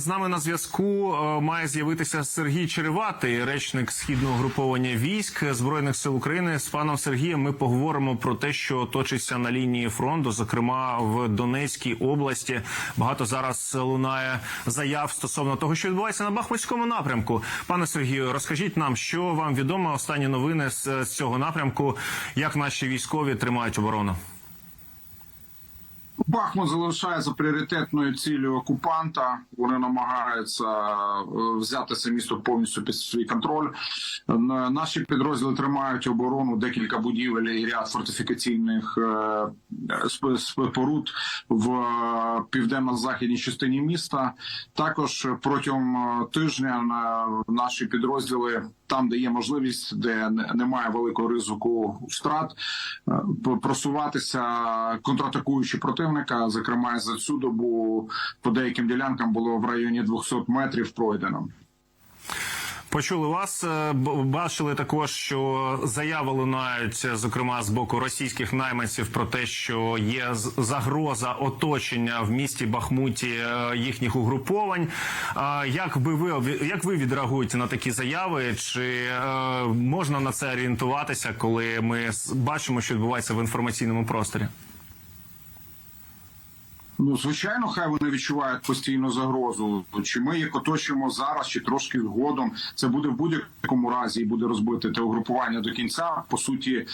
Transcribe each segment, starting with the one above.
З нами на зв'язку е, має з'явитися Сергій Череватий, речник східного груповання військ збройних сил України. З паном Сергієм ми поговоримо про те, що точиться на лінії фронту, зокрема в Донецькій області. Багато зараз лунає заяв стосовно того, що відбувається на Бахмутському напрямку. Пане Сергію, розкажіть нам, що вам відомо останні новини з, з цього напрямку, як наші військові тримають оборону. Бахмут залишається пріоритетною ціллю окупанта. Вони намагаються е, взяти це місто повністю під свій контроль. Наші підрозділи тримають оборону декілька будівель і ряд фортифікаційних е, споруд в е, південно-західній частині міста. Також протягом тижня на наші підрозділи. Там, де є можливість, де немає великого ризику втрат, просуватися, контратакуючи противника. Зокрема, за цю добу по деяким ділянкам було в районі 200 метрів пройдено. Почули вас, е, бачили також, що заяви лунають, зокрема з боку російських найманців, про те, що є загроза оточення в місті Бахмуті е, їхніх угруповань. Як би ви як ви відреагуєте на такі заяви? Чи е, можна на це орієнтуватися, коли ми бачимо, що відбувається в інформаційному просторі? Ну, звичайно, хай вони відчувають постійну загрозу. Чи ми їх оточуємо зараз, чи трошки згодом. Це буде в будь-якому разі і буде розбити те угрупування до кінця. По суті,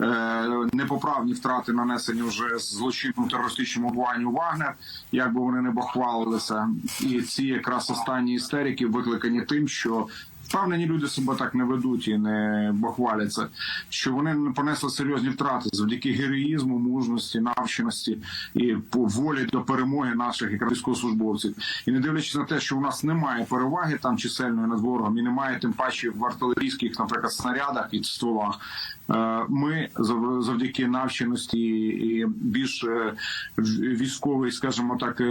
е, непоправні втрати нанесені вже з злочинному терористичному буванню Вагнер, як би вони не бахвалилися. І ці якраз останні істерики викликані тим, що Впевнені люди себе так не ведуть і не бахваляться, що вони не понесли серйозні втрати завдяки героїзму, мужності, навченості і по волі до перемоги наших якраз військовослужбовців. І не дивлячись на те, що у нас немає переваги там чисельної над ворогом, і немає тим паче в артилерійських, наприклад, снарядах і стволах. е, Ми зав- завдяки навченості і більш е, військовий, скажімо так.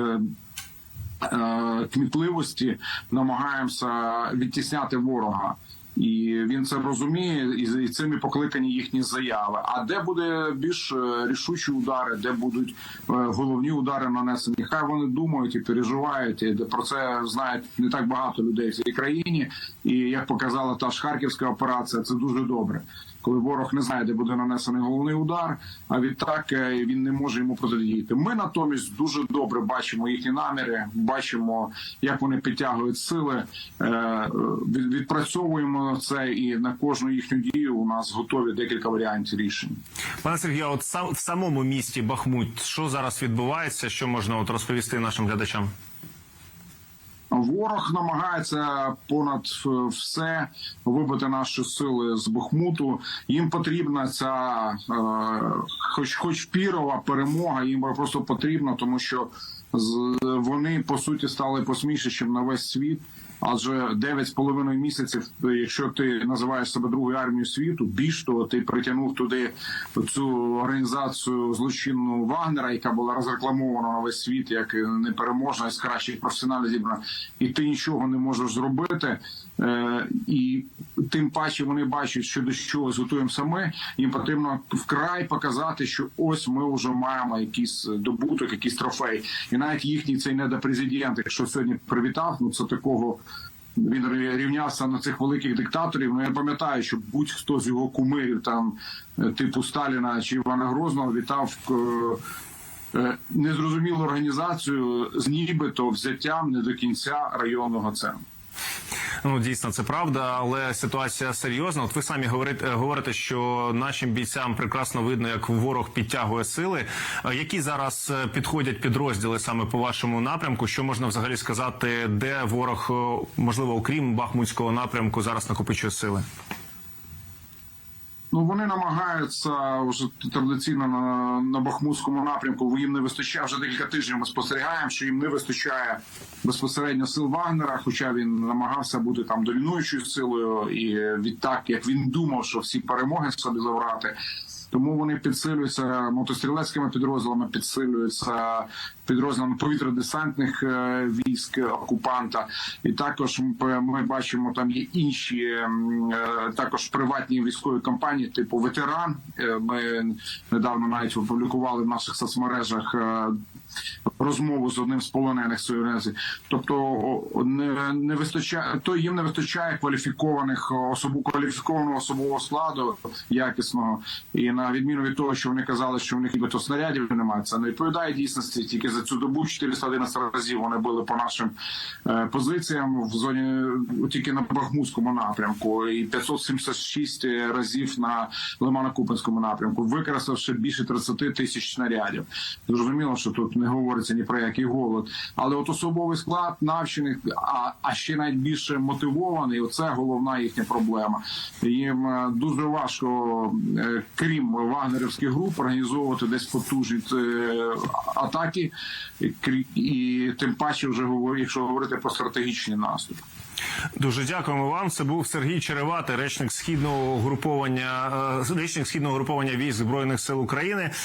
Е, кмітливості намагаємося відтісняти ворога. І він це розуміє, і і цим і покликані їхні заяви. А де буде більш е, рішучі удари, де будуть е, головні удари нанесені? Хай вони думають і переживають. Де про це знають не так багато людей в цій країні. І як показала та ж харківська операція, це дуже добре. Коли ворог не знає, де буде нанесений головний удар, а відтак е, він не може йому протидіяти. Ми натомість дуже добре бачимо їхні наміри, бачимо, як вони підтягують сили, е, відпрацьовуємо це, і на кожну їхню дію у нас готові декілька варіантів рішень. Пане Сергію, от сам в самому місті Бахмут, що зараз відбувається? Що можна от розповісти нашим глядачам? Ворог намагається понад е, все вибити наші сили з Бахмуту. Їм потрібна ця, е, хоч хоч пірова перемога. Їм просто потрібна, тому що з- вони по суті стали посмішищем на весь світ. Адже 9,5 місяців, якщо ти називаєш себе другою армією світу, більш того, ти притягнув туди цю організацію злочинну Вагнера, яка була розрекламована на весь світ як непереможна з кращих професіоналів зібрана, і ти нічого не можеш зробити. Е, і тим паче вони бачать, що до чогось готуємо саме. Їм потрібно вкрай показати, що ось ми вже маємо якийсь добуток, якийсь трофей. І навіть їхній цей недопрезидент, якщо сьогодні привітав, ну це такого. Він рівнявся на цих великих диктаторів. Ну я пам'ятаю, що будь-хто з його кумирів, там е, типу Сталіна чи Івана Грозного, вітав е, е, незрозумілу організацію з нібито взяттям не до кінця районного центру. Ну дійсно це правда, але ситуація серйозна. От ви самі говорите, говорите, що нашим бійцям прекрасно видно, як ворог підтягує сили. Е, Які зараз е, підходять підрозділи саме по вашому напрямку? Що можна взагалі сказати, де ворог е, можливо, окрім бахмутського напрямку, зараз накопичує сили? Ну вони намагаються вже традиційно на, на Бахмутському напрямку. Їм не вистачає вже декілька тижнів. Ми спостерігаємо, що їм не вистачає безпосередньо сил Вагнера, хоча він намагався бути там домінуючою силою, і відтак, як він думав, що всі перемоги собі забрати. Тому вони підсилюються мотострілецькими підрозділами, підсилюються підрозділами повітря-десантних е, військ окупанта. І також ми бачимо, там є інші е, також приватні військові компанії, типу ветеран. Е, Ми недавно навіть опублікували в наших соцмережах розмову з одним з полонених союзів. Тобто не, не вистачає, то їм не вистачає кваліфікованих особу кваліфікованого особового складу якісного. І на відміну від того, що вони казали, що в них нібито снарядів немає, це не відповідає дійсності. Тільки за цю добу 411 разів вони били по нашим е, позиціям в зоні тільки на Бахмутському напрямку, і 576 разів на Лимано-Купинському напрямку, використавши більше 30 тисяч снарядів. Зрозуміло, що тут не говориться ні про який голод, але от особовий склад навчений, а, а ще навіть більше мотивований. Оце головна їхня проблема. Їм е, дуже важко, е, крім вагнерівських груп, організовувати десь потужні е, атаки, і, тим паче вже якщо говорити про стратегічний наступ. Дуже дякуємо вам. Це був Сергій Черевати, речник східного груповання, речник східного груповання військ збройних сил України.